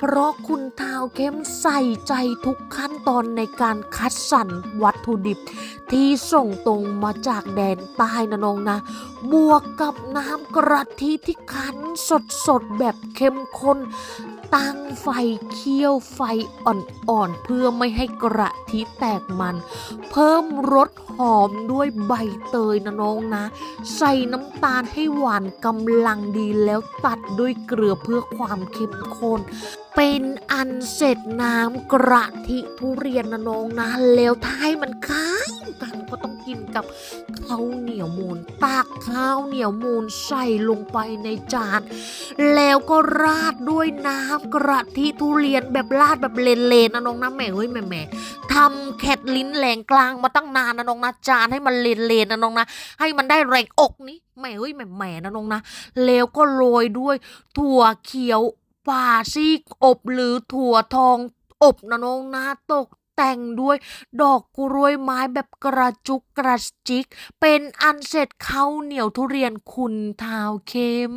เพราะคุณทาวเข้มใส่ใจทุกขั้นตอนในการคัดสรรวัตถุดิบ ที่ส่งตรงมาจากแดนใต้นะน้องนะ บวกกับน้ำกระทิที่คั้นสดๆแบบเข้มข้น ตั้งไฟเคี่ยวไฟอ่อนๆ เพื่อไม่ให้กระทิแตกมัน เพิ่มรสหอมด้วยใบเตยนะน้องนะ ใส่น้ำตาลให้หวานกำลังดีแล้วตัดด้วยเกลือเพื่อความเข้มข้นเป็นอันเสร็จน้ำกระทิทุเรียนนะน้องนะแล้วถ้าให้มันค้างกันก็ต้องกินกับ ข้าวเหนียวมูนตักข้าวเหนียวมูนใส่ลงไปในจาน แล้วก็ราดด้วยน้ำกระทิทุเรียนแบบราดแบบเลนๆนะน้องนะแม่เฮ้ยแหม่แหม่ทำแคดลิ้นแหลงกลางมาตั้งนานนะน้องนะจานให้มันเลนๆนะน้องนะ ให้มันได้แรงอกนี้แม่เฮ้ยแหม่แหม่นะน้องนะ แล้วก็โรยด้วยถั่วเขียวป่าซีกอบหรือถั่วทองอบนะน้องนะตก แต่งด้วย ดอกกล้วยไม้แบบกระจุกกระจิก เป็นอันเสร็จข้าวเหนียวทุเรียนคุณทาวเข้ม